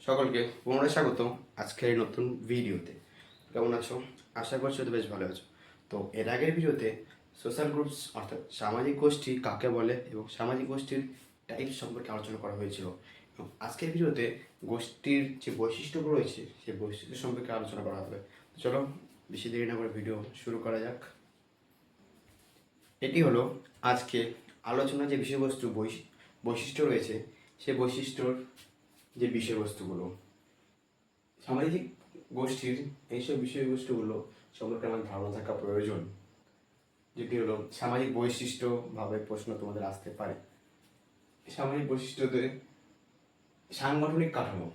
সকলকে পুনরায় স্বাগত আজকের এই নতুন ভিডিওতে। কেমন আছো? আশা করছি তো বেশ ভালো আছো। তো এর আগের ভিডিওতে সোশ্যাল গ্রুপস অর্থাৎ সামাজিক গোষ্ঠী কাকে বলে এবং সামাজিক গোষ্ঠীর টাইপ সম্পর্কে আলোচনা করা হয়েছিল। এবং আজকের ভিডিওতে গোষ্ঠীর যে বৈশিষ্ট্যগুলো রয়েছে, সেই বৈশিষ্ট্য সম্পর্কে আলোচনা করা হবে। চলো, বেশি দেরি না করে ভিডিও শুরু করা যাক। এটি হলো আজকে আলোচনা যে বিষয়বস্তু বৈশি- বৈশিষ্ট্য রয়েছে সে বৈশিষ্ট্যর যে বিষয়বস্তুগুলো। সামাজিক গোষ্ঠীর এইসব বিষয়বস্তুগুলো সম্পর্কে আমার ধারণা থাকা প্রয়োজন। যেটি হলো সামাজিক বৈশিষ্ট্য ভাবে প্রশ্ন তোমাদের আসতে পারে। সামাজিক বৈশিষ্ট্যতে সাংগঠনিক কাঠামো।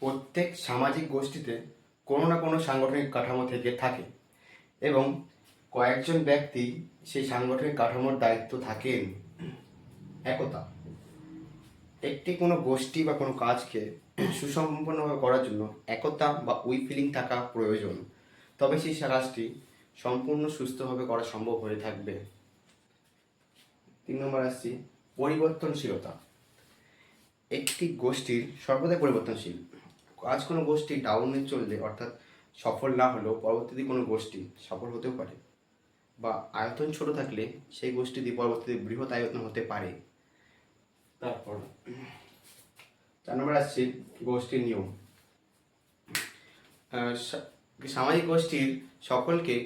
প্রত্যেক সামাজিক গোষ্ঠীতে কোনো না কোনো সাংগঠনিক কাঠামো থেকে থাকে এবং কয়েকজন ব্যক্তি সেই সাংগঠনিক কাঠামোর দায়িত্ব থাকেন। একতা। একটি কোনো গোষ্ঠী বা কোনো কাজকে সুসম্পন্নভাবে করার জন্য একতা বা উই ফিলিং থাকা প্রয়োজন। তবে সেই কাজটি সম্পূর্ণ সুস্থভাবে করা সম্ভব হয়ে থাকবে। তিন নম্বর আসছি, পরিবর্তনশীলতা। একটি গোষ্ঠীর সর্বদাই পরিবর্তনশীল। আজ কোনো গোষ্ঠী ডাউনে চললে অর্থাৎ সফল না হলেও পরবর্তীতে কোনো গোষ্ঠী সফল হতেও পারে। বা আয়তন ছোট থাকলে সেই গোষ্ঠীটি পরবর্তীতে বৃহৎ আয়তন হতে পারে। তারপর চার নম্বর আসছে, গোষ্ঠীর নিয়ম। সামাজিক গোষ্ঠীর সকলকে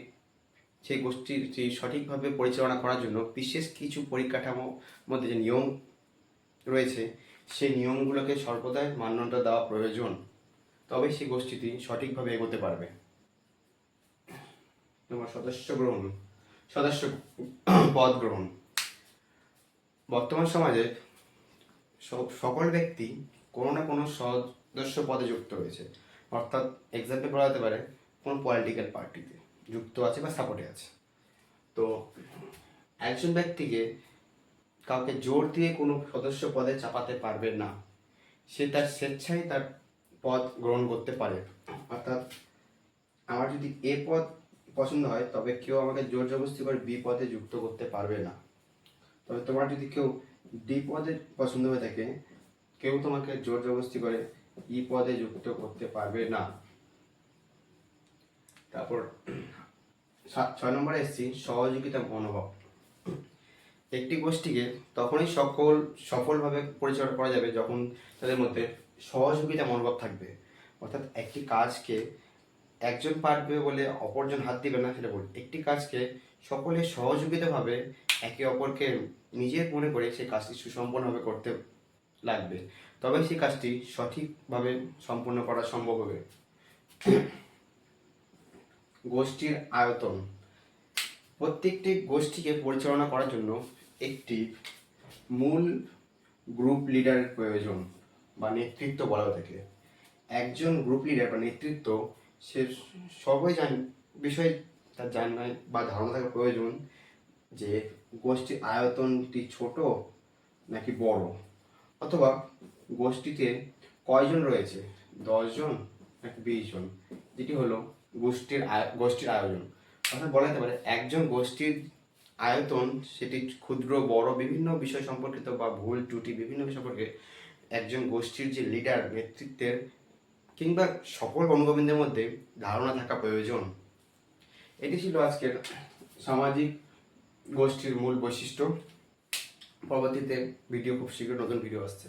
সেই গোষ্ঠীর সঠিকভাবে পরিচালনা করার জন্য বিশেষ কিছু পরিকাঠামোর মধ্যে যে নিয়ম রয়েছে, সেই নিয়মগুলোকে সর্বদাই মান্যতা দেওয়া প্রয়োজন। তবে সেই গোষ্ঠীটি সঠিকভাবে এগোতে পারবে। তোমার সদস্য গ্রহণ। সদস্য পদ গ্রহণ। বর্তমান সমাজে সকল ব্যক্তি কোনো না কোনো সদস্য পদে যুক্ত রয়েছে অর্থাৎ এক্সাম্পল বলা যেতে পারে কোনো পলিটিক্যাল পার্টিতে যুক্ত আছে বা সাপোর্টে আছে। তো একজন ব্যক্তিকে কাউকে জোর দিয়ে কোনো সদস্য পদে চাপাতে পারবে না। সে তার স্বেচ্ছায় তার পদ গ্রহণ করতে পারে। অর্থাৎ আমার যদি এ পদ পছন্দ হয়, তবে কেউ আমাকে জোর জবরদস্তি করে বি পদে যুক্ত করতে পারবে না। তবে তোমার যদি কেউ ডি পদে পছন্দ হয়ে থাকে, কেউ তোমাকে জোর জবরদস্তি করে ই পদে যুক্ত করতে পারবে না। তারপর ছয় নম্বরে এসেছি, সহযোগিতা মনোভাব একটি গোষ্ঠীকে তখনই সকল, সফলভাবে পরিচালনা করা যাবে যখন তাদের মধ্যে সহযোগিতা মনোভাব থাকবে। অর্থাৎ একটি কাজকে একজন পারবে বলে অপরজন হাত দিবে না সেটা বল। একটি কাজকে সকলে সহযোগিতাভাবে একে অপরকে নিজের মনে করে সেই কাজটি সুসম্পন্নভাবে করতে লাগবে। তবে সেই কাজটি সঠিকভাবে সম্পূর্ণ করা সম্ভব হবে। গোষ্ঠীর আয়তন। প্রত্যেকটি গোষ্ঠীকে পরিচালনা করার জন্য একটি মূল গ্রুপ লিডারের প্রয়োজন বা নেতৃত্ব বলা থাকে। একজন গ্রুপ লিডার বা নেতৃত্ব সে সবাই জান, বিষয় তার জানায় বা ধারণা থাকা প্রয়োজন যে গোষ্ঠীর আয়তনটি ছোট নাকি বড়। অথবা গোষ্ঠীতে কয়জন রয়েছে? দশজন নাকি বিশ জন যেটি হলো গোষ্ঠীর গোষ্ঠীর আয়োজন। অর্থাৎ বলা যেতে পারে একজন গোষ্ঠীর আয়তন সেটি ক্ষুদ্র, বড়, বিভিন্ন বিষয় সম্পর্কিত বা ভুল, ত্রুটি, বিভিন্ন বিষয় সম্পর্কে একজন গোষ্ঠীর যে লিডার নেতৃত্বের কিংবা সকল অনুগোবিন্দের মধ্যে ধারণা থাকা প্রয়োজন। এটি ছিল আজকের সামাজিক গোষ্ঠীর মূল বৈশিষ্ট্য। পরবর্তীতে ভিডিও খুব শীঘ্র নতুন ভিডিও আসছে।